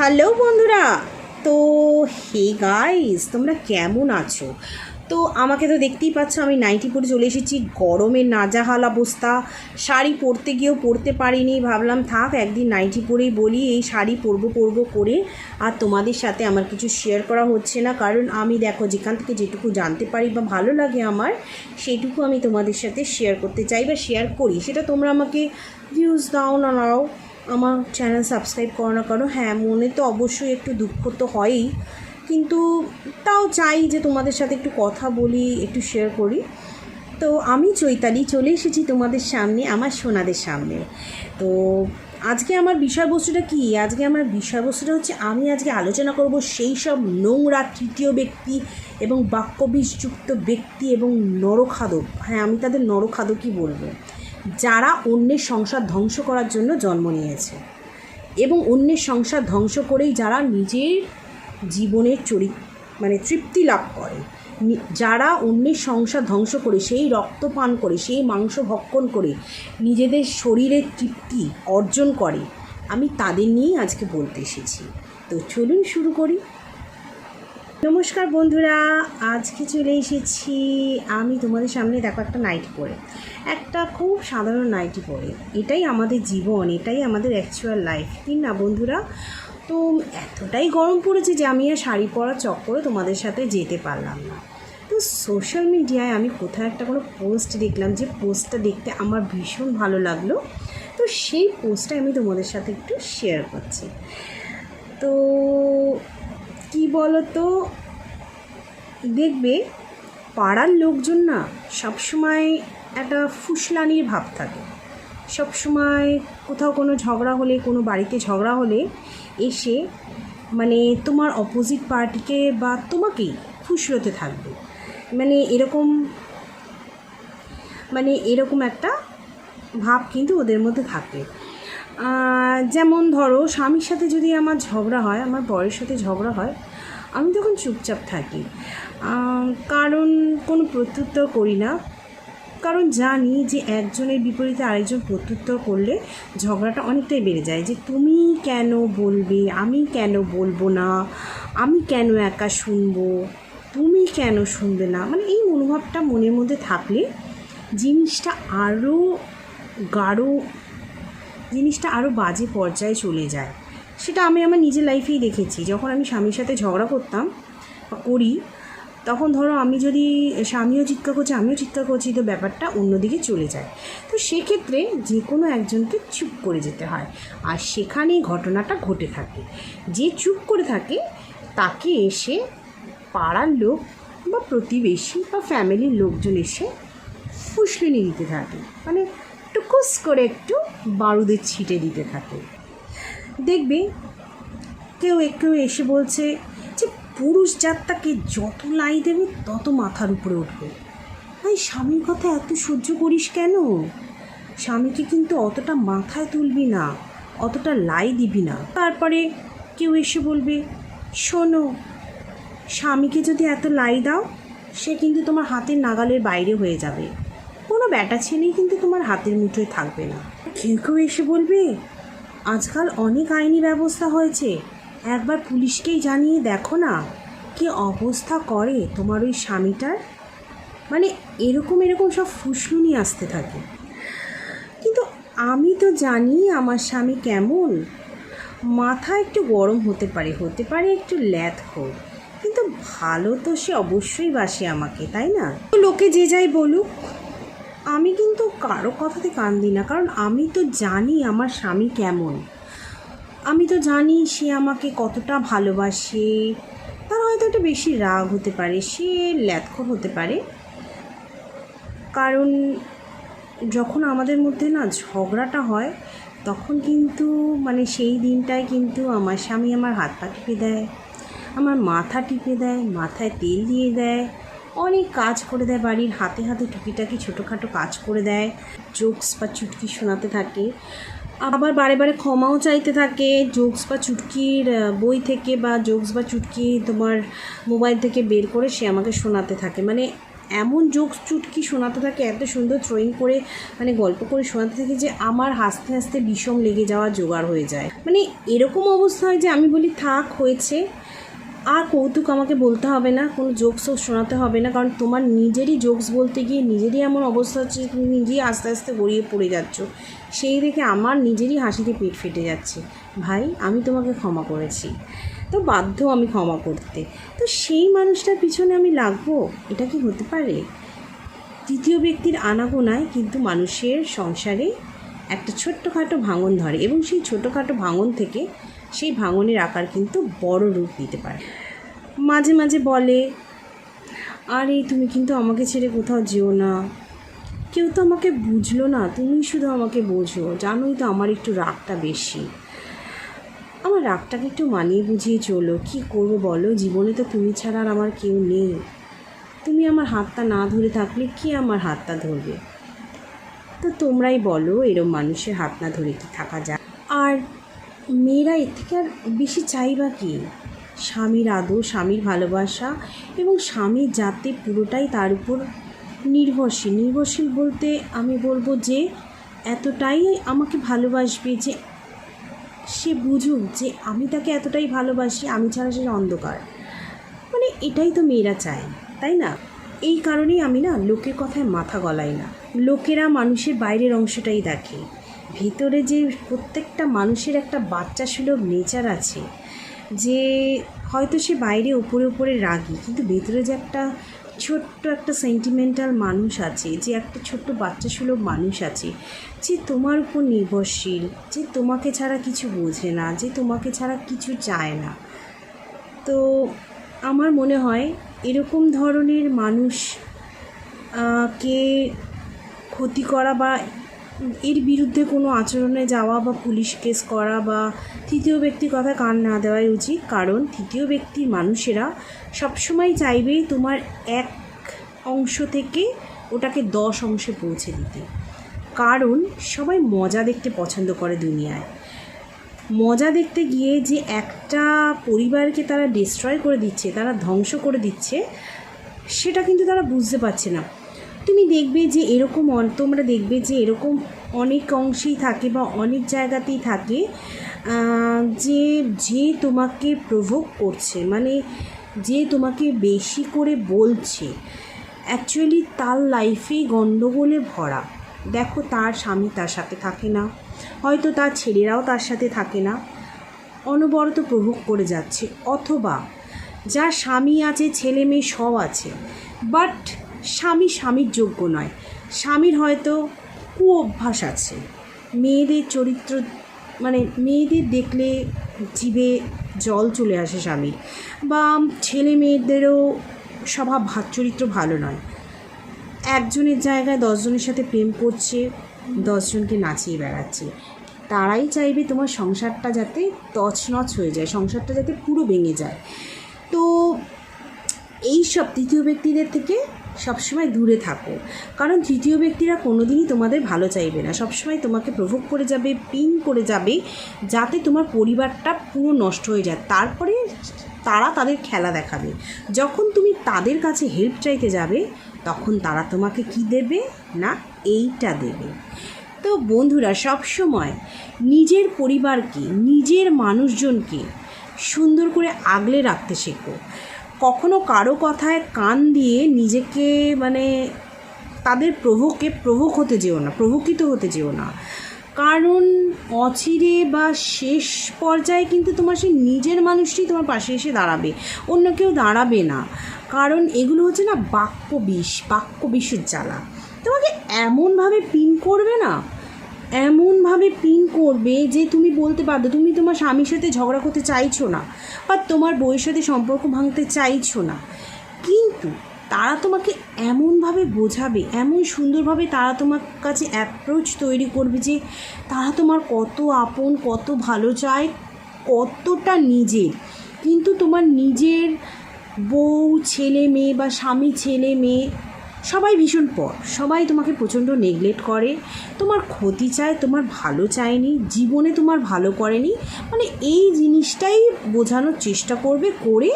Hello বন্ধুরা, তো hey guys তোমরা কেমন আছো? তো আমাকে তো দেখতেই পাচ্ছ, আমি নাইটি পরে চলে এসেছি গরমের নাজাহাল অবস্থা শাড়ি পরতে গিয়েও পরতে পারিনি, ভাবলাম থাক, একদিন নাইটি পরেই বলি, এই শাড়ি পরবো পরবো করে, আর তোমাদের সাথে আমার কিছু শেয়ার করা হচ্ছে না, কারণ আমি দেখো, যেখান থেকে যেটুকু জানতে পারি বা ভালো লাগে আমার, সেটুকু আমি তোমাদের সাথে শেয়ার করতে চাই বা শেয়ার করি, সেটা তোমরা আমাকে ভিউজ দাও না, নাও আমার চ্যানেল সাবস্ক্রাইব করো না করো হ্যাঁ মনে তো অবশ্যই একটু দুঃখ তো হয়ই। কিন্তু তাও চাই যে তোমাদের সাথে একটু কথা বলি, একটু শেয়ার করি। তো আমি চৈতালি, চলে এসেছি তোমাদের সামনে, আমার সোনাদের সামনে। তো আজকে আমার বিষয়বস্তুটা কি? আজকে আমার বিষয়বস্তুটা হচ্ছে, আমি আজকে আলোচনা করব সেই সব নোংরা তৃতীয় ব্যক্তি এবং বাক্যবিষযুক্ত ব্যক্তি এবং নরখাদক। হ্যাঁ আমি তাদের নরখাদকই বলব। যারা অন্যের সংসার ধ্বংস করার জন্য জন্ম নিয়েছে। এবং অন্যের সংসার ধ্বংস করেই যারা নিজের জীবনের চরিত মানে তৃপ্তি লাভ করে। যারা অন্যের সংসার ধ্বংস করে, সেই রক্ত পান করে, সেই মাংস ভক্ষণ করে, নিজেদের শরীরের তৃপ্তি অর্জন করে, আমি তাদের নিয়েই আজকে বলতে এসেছি। তো চলুন শুরু করি। নমস্কার বন্ধুরা, আজকে চলে এসেছি আমি তোমাদের সামনে দেখো একটা নাইটি পরে। একটা খুব সাধারণ নাইটি পরে। এটাই আমাদের জীবন, এটাই আমাদের অ্যাকচুয়াল লাইফ ঠিক না বন্ধুরা? তো এতটাই গরম পড়েছে যে আমি আর শাড়ি পরার চক্করে তোমাদের সাথে যেতে পারলাম না। তো সোশ্যাল মিডিয়ায় আমি কোথাও একটা কোনো পোস্ট দেখলাম, যে পোস্টটা দেখতে আমার ভীষণ ভালো লাগল। তো সেই পোস্টটা আমি তোমাদের সাথে একটু শেয়ার করছি। তো কি বলো তো দেখবে, পাড়ার লোকজন না সবসময় একটা ফুসলানির ভাব থাকে। সবসময় কোথাও কোনো ঝগড়া হলে, কোনো বাড়িতে ঝগড়া হলে এসে মানে তোমার অপোজিট পার্টিকে বা তোমাকেই ফুসলোতে থাকবে। মানে এরকম মানে এরকম একটা ভাব কিন্তু ওদের মধ্যে থাকে। যেমন ধরো, স্বামীর সাথে যদি আমার ঝগড়া হয়, আমার বরের সাথে ঝগড়া হয়, আমি তখন চুপচাপ থাকি। কারণ কোনো প্রত্যুত্তর করি না। কারণ জানি যে একজনের বিপরীতে আরেকজন প্রত্যুত্তর করলে ঝগড়াটা অনেকটাই বেড়ে যায়। যে তুমি কেন বলবে? আমি কেন বলব না? আমি কেন একা শুনব? তুমি কেন শুনবে না? মানে এই মনোভাবটা মনের মধ্যে থাকলে জিনিসটা আরও গাঢ় জিনিসটা আরও বাজে পর্যায়ে চলে যায়। সেটা আমি আমার নিজের লাইফেই দেখেছি। যখন আমি স্বামীর সাথে ঝগড়া করতাম করি, তখন ধরো আমি যদি, স্বামীও চিৎকার করছি, আমিও চিৎকার করছি, তো ব্যাপারটা অন্যদিকে চলে যায়। তো সেক্ষেত্রে যে কোনো একজনকে চুপ করে যেতে হয়। আর সেখানেই ঘটনাটা ঘটে থাকে। যে চুপ করে থাকে, তাকে এসে পাড়ার লোক বা প্রতিবেশী বা ফ্যামিলির লোকজন এসে ফুসলিনি দিতে থাকে। মানে টুকুস করে একটু বারুদের ছিটে দিতে থাকে। দেখবে কেউ কেউ এসে বলছে যে, পুরুষ জাতটাকে যত লাই দেবে, তত মাথার উপরে উঠবে। ভাই, স্বামীর কথা এত সহ্য করিস কেন? স্বামীকে কিন্তু অতটা মাথায় তুলবি না, অতটা লাই দিবি না। তারপরে কেউ এসে বলবে, শোনো, স্বামীকে যদি এত লাই দাও, সে কিন্তু তোমার হাতের নাগালের বাইরে হয়ে যাবে। কোনো ব্যাটা ছেলেই কিন্তু তোমার হাতের মুঠোয় থাকবে না। কেউ কেউ এসে বলবে, আজকাল অনেক আইনি ব্যবস্থা হয়েছে। একবার পুলিশকেই জানিয়ে দেখো না কি অবস্থা করে তোমার ওই স্বামীটার। মানে এরকম এরকম সব ফুসলুনি আসতে থাকে। কিন্তু আমি তো জানি আমার স্বামী কেমন। মাথা একটু গরম হতে পারে হতে পারে একটু ল্যাথ হোক। কিন্তু ভালো তো সে অবশ্যই বাসে আমাকে, তাই না? লোকে যে যাই বলুক আমি কিন্তু কারও কথাতে কান দিই না, কারণ আমি তো জানি আমার স্বামী কেমন। আমি তো জানি সে আমাকে কতটা ভালোবাসে। তার হয়তো একটু বেশি রাগ হতে পারে, সে ল্যাথখর হতে পারে। কারণ যখন আমাদের মধ্যে না ঝগড়াটা হয়, তখন কিন্তু মানে সেই দিনটায় কিন্তু আমার স্বামী আমার হাত পা টিপে দেয়, আমার মাথা টিপে দেয়, মাথায় তেল দিয়ে দেয়। অনেক কাজ করে দেয় বাড়ির, হাতে হাতে টুকিটাকি ছোটোখাটো কাজ করে দেয়, জোকস বা চুটকি শোনাতে থাকে। আবার বারে বারে ক্ষমাও চাইতে থাকে, জোকস বা চুটকির বই থেকে বা জোকস বা চুটকি তোমার মোবাইল থেকে বের করে সে আমাকে শোনাতে থাকে। মানে এমন জোক চুটকি শোনাতে থাকে, এত সুন্দর থ্রোয়িং করে মানে গল্প করে শোনাতে থাকে যে আমার হাসতে হাসতে বিষম লেগে যাওয়া জোগাড় হয়ে যায়। মানে এরকম অবস্থা হয় যে আমি বলি, থাক, হয়েছে। আর কৌতুক আমাকে বলতে হবে না, কোনো জোকস শোনাতে হবে না, কারণ তোমার নিজেরই জোকস বলতে গিয়ে নিজেরই এমন অবস্থা হচ্ছে তুমি নিজেই আস্তে আস্তে গড়িয়ে পড়ে যাচ্ছ। সেই দেখে আমার নিজেরই হাসিতে পেট ফেটে যাচ্ছে। ভাই, আমি তোমাকে ক্ষমা করেছি। তো বাধ্য আমি ক্ষমা করতে। তো সেই মানুষটার পিছনে আমি লাগবো? এটা কি হতে পারে? তৃতীয় ব্যক্তির আনাগোনায় কিন্তু মানুষের সংসারে একটা ছোট্টখাটো ভাঙন ধরে এবং সেই ছোটোখাটো ভাঙন থেকে সেই ভাঙনের আকার কিন্তু বড় রূপ নিতে পারে। মাঝে মাঝে বলে, আরে, তুমি কিন্তু আমাকে ছেড়ে কোথাও যেও না। কেউ তো আমাকে বুঝলো না, তুমি শুধু আমাকে বোঝো। জানোই তো আমার একটু রাগটা বেশি। আমার রাগটাকে একটু মানিয়ে বুঝিয়ে চলো। কী করব বলো? জীবনে তো তুমি ছাড়া আর আমার কেউ নেই। তুমি আমার হাতটা না ধরে থাকলে কে আমার হাতটা ধরবে? তো তোমরাই বলো, এরম মানুষের হাত না ধরে কি থাকা যায়? আর মেয়েরা এর থেকে আর বেশি চাইবা কি? স্বামীর আদর, স্বামীর ভালোবাসা এবং স্বামী যাতে পুরোটাই তার উপর নির্ভরশীল। নির্ভরশীল বলতে আমি বলব যে, এতটাই আমাকে ভালোবাসবে যে সে বুঝুক যে আমি তাকে এতটাই ভালোবাসি, আমি ছাড়া সে অন্ধকার। মানে এটাই তো মেয়েরা চায়, তাই না? এই কারণেই আমি না লোকের কথায় মাথা গলাই না। লোকেরা মানুষের বাইরের অংশটাই দেখে। ভিতরে যে প্রত্যেকটা মানুষের একটা বাচ্চা সুলভ নেচার আছে, যে হয়তো সে বাইরে উপরে উপরে রাগি, কিন্তু ভেতরে যে একটা ছোট্ট একটা সেন্টিমেন্টাল মানুষ আছে, যে একটা ছোট্ট বাচ্চা সুলভ মানুষ আছে, যে তোমার উপর নির্ভরশীল, যে তোমাকে ছাড়া কিছু বোঝে না, যে তোমাকে ছাড়া কিছু চায় না। তো আমার মনে হয় এরকম ধরনের মানুষ কে ক্ষতি করা বা এর বিরুদ্ধে কোনো আচরণে যাওয়া বা পুলিশ কেস করা বা তৃতীয় ব্যক্তির কথা কান না দেওয়াই উচিত। কারণ তৃতীয় ব্যক্তির মানুষেরা সবসময় চাইবে তোমার এক অংশ থেকে ওটাকে দশ অংশে পৌঁছে দিতে। কারণ সবাই মজা দেখতে পছন্দ করে দুনিয়ায়। মজা দেখতে গিয়ে যে একটা পরিবারকে তারা ডিস্ট্রয় করে দিচ্ছে, তারা ধ্বংস করে দিচ্ছে, সেটা কিন্তু তারা বুঝতে পারছে না। তুমি দেখবে যে এরকম তোমরা দেখবে যে এরকম অনেক অংশেই থাকে বা অনেক জায়গাতেই থাকে যে যে তোমাকে প্রভোগ করছে মানে যে তোমাকে বেশি করে বলছে অ্যাকচুয়ালি তার লাইফে গণ্ডগোলে ভরা। দেখো তার স্বামী তার সাথে থাকে না, হয়তো তার ছেলেরাও তার সাথে থাকে না, অনবরত প্রভোগ করে যাচ্ছে, অথবা যার স্বামী আছে, ছেলে মেয়ে সব আছে বাট স্বামী স্বামীর যোগ্য নয়। স্বামীর হয়তো কু অভ্যাস আছে। মেয়েদের চরিত্র মানে মেয়েদের দেখলে জীবে জল চলে আসে স্বামীর। বা ছেলে মেয়েদেরও স্বভাব ভা- চরিত্র ভালো নয়। একজনের জায়গায় দশজনের সাথে প্রেম করছে, দশজনকে নাচিয়ে বেড়াচ্ছে। তারাই চাইবে তোমার সংসারটা যাতে তছনছ হয়ে যায়, সংসারটা যাতে পুরো ভেঙে যায়। তো এই সব তৃতীয় ব্যক্তিদের থেকে সবসময় দূরে থাকো। কারণ তৃতীয় ব্যক্তিরা কোনোদিনই তোমাদের ভালো চাইবে না। সবসময় তোমাকে প্রভোগ করে যাবে পিন করে যাবে, যাতে তোমার পরিবারটা পুরো নষ্ট হয়ে যায়। তারপরে তারা তাদের খেলা দেখাবে। যখন তুমি তাদের কাছে হেল্প চাইতে যাবে, তখন তারা তোমাকে কি দেবে? না, এইটা দেবে। তো বন্ধুরা সব সময় নিজের পরিবারকে, নিজের মানুষজনকে সুন্দর করে আগলে রাখতে শেখো। কখনো কারও কথায় কান দিয়ে নিজেকে মানে তাদের প্রভোকে প্রভোক হতে যেও না, প্রভোকিত হতে যেও না। কারণ অচিরে বা শেষ পর্যায়ে কিন্তু তোমার সেই নিজের মানুষটি তোমার পাশে এসে দাঁড়াবে, অন্য কেউ দাঁড়াবে না। কারণ এগুলো হচ্ছে না বাক্য বিষ বাক্য বিষের জ্বালা। তোমাকে এমনভাবে পিন করবে না এমনভাবে পিন করবে যে তুমি বলতে পারবে তুমি তোমার স্বামীর সাথে ঝগড়া করতে চাইছো না বা তোমার বউয়ের সাথে সম্পর্ক ভাঙতে চাইছো না। কিন্তু তারা তোমাকে এমনভাবে বোঝাবে, এমন সুন্দরভাবে তারা তোমার কাছে অ্যাপ্রোচ তৈরি করবে যে তারা তোমার কত আপন, কত ভালো চায়, কতটা নিজের। কিন্তু তোমার নিজের বউ, ছেলে, মেয়ে বা স্বামী, ছেলে, মেয়ে সবাই ভীষণ পর। সবাই তোমাকে প্রচণ্ড নেগলেক্ট করে। তোমার ক্ষতি চায়, তোমার ভালো চায়নি, জীবনে তোমার ভালো করেনি। মানে এই জিনিসটাই বোঝানোর চেষ্টা করবে, করে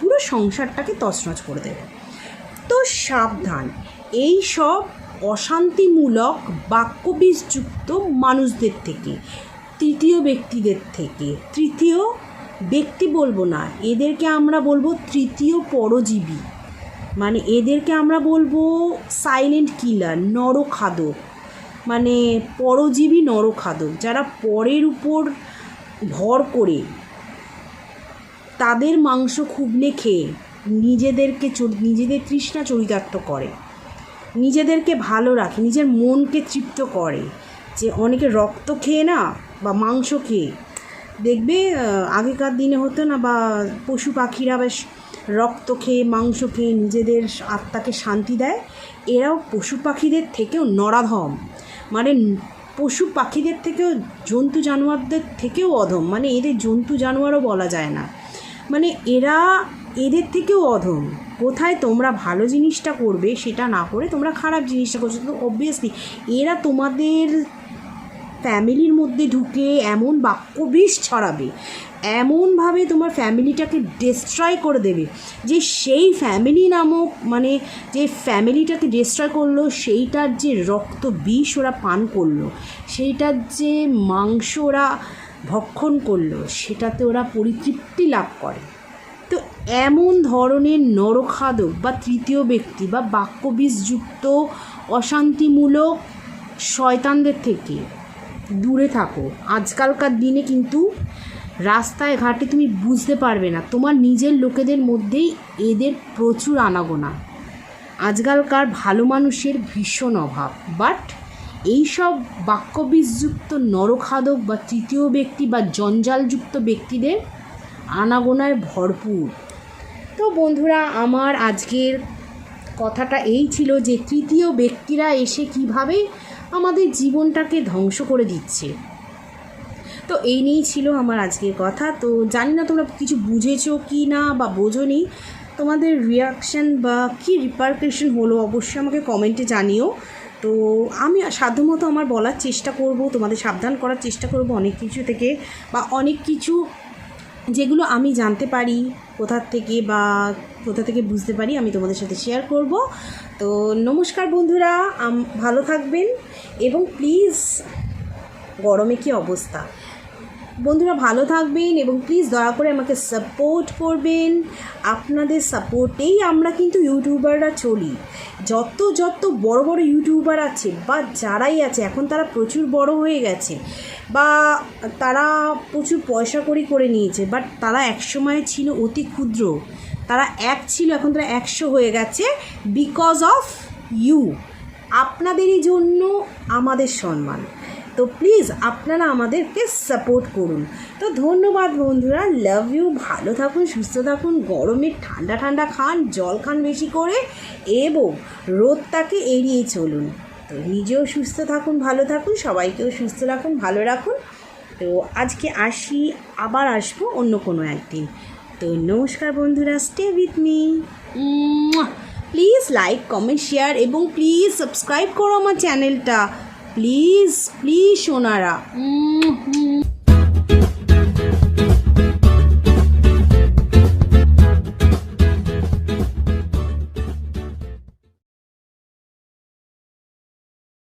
পুরো সংসারটাকে তছনছ করে দেবে। তো সাবধান, এই সব অশান্তিমূলক বাক্যবীজযুক্ত মানুষদের থেকে, তৃতীয় ব্যক্তিদের থেকে, তৃতীয় ব্যক্তি বলব না, এদেরকে আমরা বলব তৃতীয় পরজীবী। মানে এদেরকে আমরা বলব সাইলেন্ট কিলার নরখাদক। মানে পরজীবী নরখাদক, যারা পরের উপর ভর করে তাদের মাংস খুবলে খেয়ে নিজেদেরকে নিজেদের তৃষ্ণা চরিতার্থ করে। নিজেদেরকে ভালো রাখে, নিজের মনকে তৃপ্ত করে। যে অনেকে রক্ত খেয়ে না বা মাংস খেয়ে। দেখবে আগেকার দিনে হতো না বা পশু পাখিরা বেশ রক্ত খেয়ে, মাংস খেয়ে নিজেদের আত্মাকে শান্তি দেয়। এরাও পশু পাখিদের থেকেও নরাধম। মানে পশু পাখিদের থেকেও, জন্তু জানোয়ারদের থেকেও অধম। মানে এদের জন্তু জানোয়ারও বলা যায় না। মানে এরা এদের থেকেও অধম। কোথায় তোমরা ভালো জিনিসটা করবে সেটা না করে তোমরা খারাপ জিনিসটা করছ। তো অবভিয়াসলি এরা তোমাদের ফ্যামিলির মধ্যে ঢুকে এমন বাক্যবিষ ছড়াবে এমনভাবে তোমার ফ্যামিলিটাকে ডিস্ট্রয় করে দেবে যে সেই ফ্যামিলি নামক মানে যে ফ্যামিলিটাকে ডিস্ট্রয় করল, সেইটার যে রক্ত বিষ ওরা পান করল, সেইটার যে মাংস ওরা ভক্ষণ করল, সেটাতে ওরা পরিতৃপ্তি লাভ করে। তো এমন ধরনের নরখাদক বা তৃতীয় ব্যক্তি বা বাক্যবীজযুক্ত অশান্তিমূলক শয়তানদের থেকে দূরে থাকো। আজকালকার দিনে কিন্তু রাস্তায় ঘাটে তুমি বুঝতে পারবে না। তোমার নিজের লোকেদের মধ্যেই এদের প্রচুর আনাগোনা। আজকালকার ভালো মানুষের ভীষণ অভাব। বাট এইসব বাক্যবীজযুক্ত নরখাদক বা তৃতীয় ব্যক্তি বা জঞ্জালযুক্ত ব্যক্তিদের আনাগোনায় ভরপুর। তো বন্ধুরা, আমার আজকের কথাটা এই ছিল যে তৃতীয় ব্যক্তিরা এসে কীভাবে আমাদের জীবনটাকে ধ্বংস করে দিচ্ছে। তো এই নিয়েই ছিল আমার আজকের কথা। তো জানি না তোমরা কিছু বুঝেছ কি না বা বোঝোনি। তোমাদের রিয়াকশান বা কী রিপারকেশন হলো অবশ্যই আমাকে কমেন্টে জানিও। তো আমি সাধ্যমতো আমার বলার চেষ্টা করব, তোমাদের সাবধান করার চেষ্টা করব অনেক কিছু থেকে বা অনেক কিছু যেগুলো আমি জানতে পারি কোথার থেকে বা কোথা থেকে বুঝতে পারি আমি তোমাদের সাথে শেয়ার করব। তো নমস্কার বন্ধুরা ভালো থাকবেন এবং প্লিজ গরমে কি অবস্থা? বন্ধুরা ভালো থাকবেন এবং প্লিজ দয়া করে আমাকে সাপোর্ট করবেন। আপনাদের সাপোর্টেই আমরা কিন্তু ইউটিউবাররা চলি। যত যত বড় বড় ইউটিউবার আছে বা যারাই আছে, এখন তারা প্রচুর বড় হয়ে গেছে বা তারা প্রচুর পয়সা করি করে নিয়েছে বাট তারা একসময় ছিল অতি ক্ষুদ্র। তারা এক ছিল, এখন তারা একশো হয়ে গেছে বিকজ অফ ইউ আপনাদেরই জন্য আমাদের সম্মান। তো প্লিজ আপনারা আমাদেরকে সাপোর্ট করুন। তো ধন্যবাদ বন্ধুরা লাভ ইউ ভালো থাকুন সুস্থ থাকুন গরমে ঠান্ডা ঠান্ডা খান জল খান বেশি করে এবং রোদটাকে এড়িয়ে চলুন। তো নিজেও সুস্থ থাকুন ভালো থাকুন সবাইকেও সুস্থ রাখুন ভালো রাখুন। তো আজকে আসি আবার আসব অন্য কোনো একদিন। তো নমস্কার বন্ধুরা stay with me please like comment share এবং প্লিজ সাবস্ক্রাইব করো আমার চ্যানেলটা প্লিজ প্লিজ সোনারা উম,